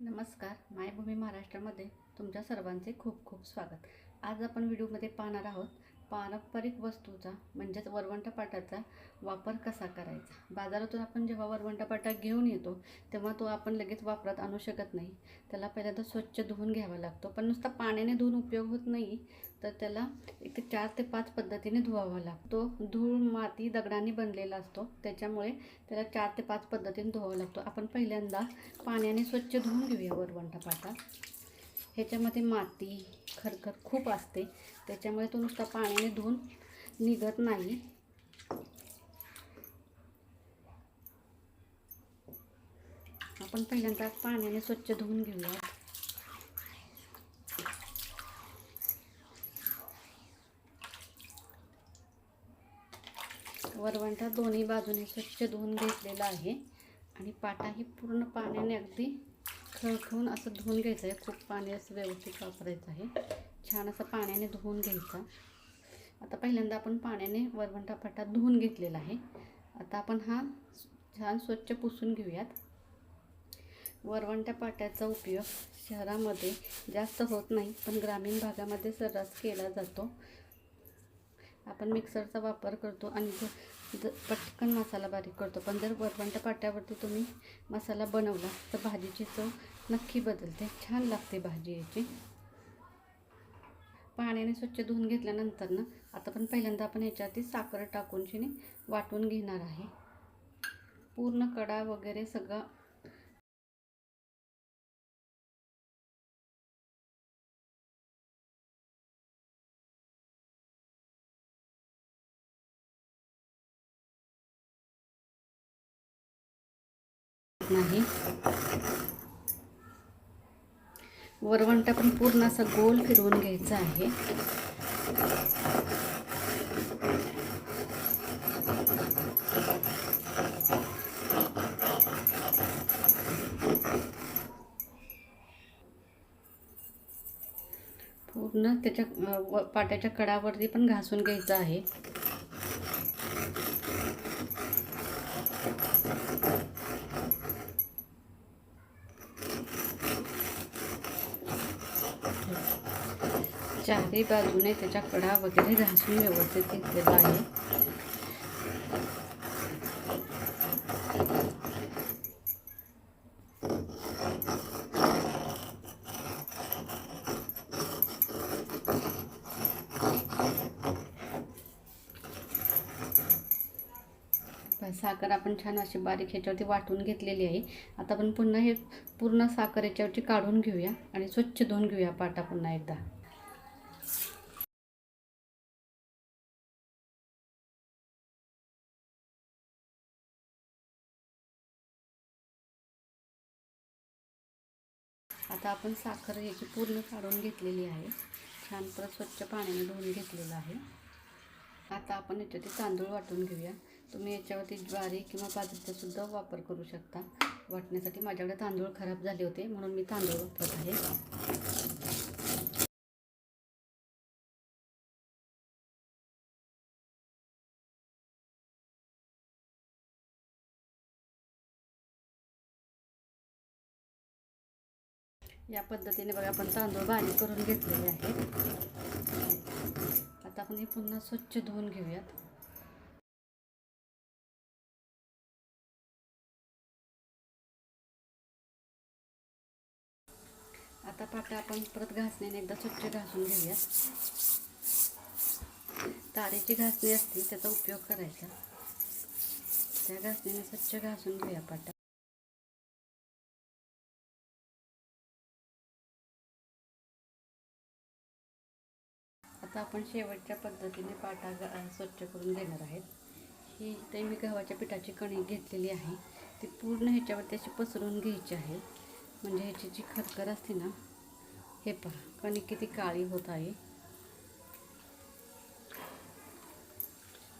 नमस्कार मायभूमी महाराष्ट्रामध्ये तुमच्या सर्वांचे खूप खूप स्वागत. आज आपण व्हिडिओमध्ये पाहणार आहोत पारंपरिक वस्तूचा म्हणजेच वरवंटपाटाचा वापर कसा करायचा? बाजारातून आपण जेव्हा वरवंटपाटा घेऊन येतो तेव्हा तो आपण लगेच वापरात आणू शकत नाही. त्याला पहिल्यांदा स्वच्छ धुवून घ्यावा लागतो पण नुसता पाण्याने धुवून उपयोग होत नाही. तर त्याला एक ते चार ते पाच पद्धतीने धुवावा लागतो. धूळ माती दगडाने बनलेला असतो. त्याच्यामुळे त्याला चार ते पाच पद्धतीने धुवावा लागतो. आपण पहिल्यांदा पाण्याने स्वच्छ धुवून घेऊया वरवंटा पाटा ह्याच्यामध्ये माती खरखर खूप असते. त्याच्यामुळे तो नुसता पाण्याने धुवून निघत नाही. आपण पहिल्यांदा पाण्याने स्वच्छ धुवून घेऊया वरवंटा दोन्ही बाजूने स्वच्छ धुवून घेतलेला आहे. आणि पाटाही पूर्ण पाण्याने अगदी खळखळून असं धुवून घ्यायचं आहे. खूप पाणी असं व्यवस्थित वापरायचं आहे. छान असं पाण्याने धुवून घ्यायचा. आता पहिल्यांदा आपण पाण्याने वरवंटा पाटा धुवून घेतलेला आहे. आता आपण हा छान स्वच्छ पुसून घेऊयात. वरवंट्या पाट्याचा उपयोग शहरामध्ये जास्त होत नाही पण ग्रामीण भागामध्ये सर्रास केला जातो. आपण मिक्सरचा वापर करतो आणि ज पटकन मसाला बारीक करतो. पण जर वरवंट्या पाट्यावरती तुम्ही मसाला बनवला तर भाजीची चव नक्की बदलते. छान लागते भाजी याची. पाण्याने स्वच्छ धुवून घेतल्यानंतर ना आता पण पहिल्यांदा आपण ह्याच्यावरती साखर टाकून शिने वाटून घेणार आहे. पूर्ण कडा वगैरे सगळं नाही. वरवंटा पण पूर्ण असा गोल फिरवून घ्यायचा आहे. पूर्ण त्याच्या व- पाट्याच्या कडावरती पण घासून घ्यायचं आहे. चारही बाजूने त्याच्या कडा वगैरे घासून व्यवस्थित घेतलेला आहे. साखर आपण छान अशी बारीक ह्याच्यावरती वाटून घेतलेली आहे. आता आपण पुन्हा हे पूर्ण साखर याच्यावरती काढून घेऊया आणि स्वच्छ धुवून घेऊया पाटा पुन्हा एकदा. आता आपण साखर याची पूर्ण काढून घेतलेली आहे. छान परत स्वच्छ पाण्याने धुवून घेतलेलं आहे. आता आपण याच्यावरती तांदूळ वाटून घेऊया. तुम्ही याच्यावरती ज्वारी किंवा बाजरीचा सुद्धा वापर करू शकता. वाटण्यासाठी माझ्याकडे तांदूळ खराब झाले होते म्हणून मी तांदूळ वापरत आहे. या पद्धतीने बघा आपण तांदूळ भाजी करून घेतलेले आहेत. आता आपण हे पुन्हा स्वच्छ धुवून घेऊयात. आता पाटा आपण परत घासण्याने एकदा स्वच्छ घासून घेऊयात. तारेची घासणी असते त्याचा उपयोग करायचा. त्या घासणीने स्वच्छ घासून घेऊया पाटा. आता आपण शेवटच्या पद्धतीने पाटा स्वच्छ करून घेणार आहेत. ही ते मी गव्हाच्या पिठाची कणी घेतलेली आहे. ती पूर्ण ह्याच्यावरती अशी पसरून घ्यायची आहे. म्हणजे ह्याची जी खरखर असते ना हे पहा कणिक किती काळी होत आहे.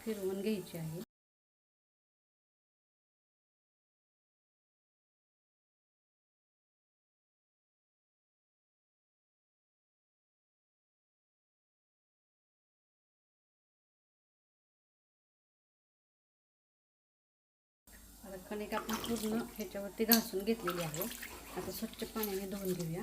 फिरवून घ्यायची आहे. कणिक आपण पूर्ण ह्याच्यावरती घासून घेतलेली आहे. आता स्वच्छ पाण्याने धुवून घेऊया.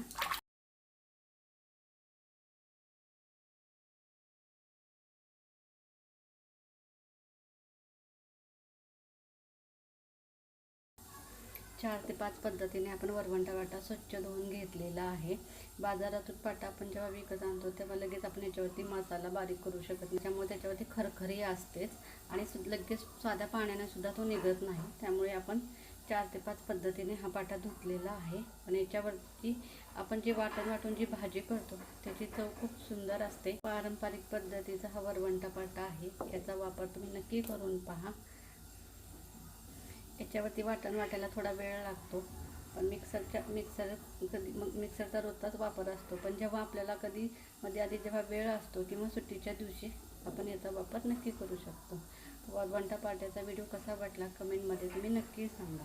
चार ते पाच पद्धतीने आपण वरवंटा वाटा स्वच्छ धुवून घेतलेला आहे. बाजारातून पाटा आपण जेव्हा विकत आणतो तेव्हा लगेच आपण याच्यावरती मसाला बारीक करू शकत नाही. त्यामुळे त्याच्यावरती खरखरी असतेच आणि लगेच साध्या पाण्याने सुद्धा तो निघत नाही. त्यामुळे आपण चार ते पाच पद्धतीने हा पाटा धुतलेला आहे. पण याच्यावरती आपण जे वाटण वाटून जी भाजी करतो त्याची चव खूप सुंदर असते. पारंपरिक पद्धतीचा हा वरवंटा पाटा आहे. याचा वापर तुम्ही नक्की करून पहा. याच्यावरती वाटण वाटायला थोडा वेळ लागतो. पण मिक्सरच्या मिक्सर कधी मग मिक्सरचा रोजचाच वापर असतो. पण जेव्हा आपल्याला कधी मध्ये आधी जेव्हा वेळ असतो किंवा सुट्टीच्या दिवशी आपण याचा वापर नक्की करू शकतो. वरवंटा पाट्याचा व्हिडिओ कसा वाटला कमेंटमध्ये तुम्ही नक्की सांगा.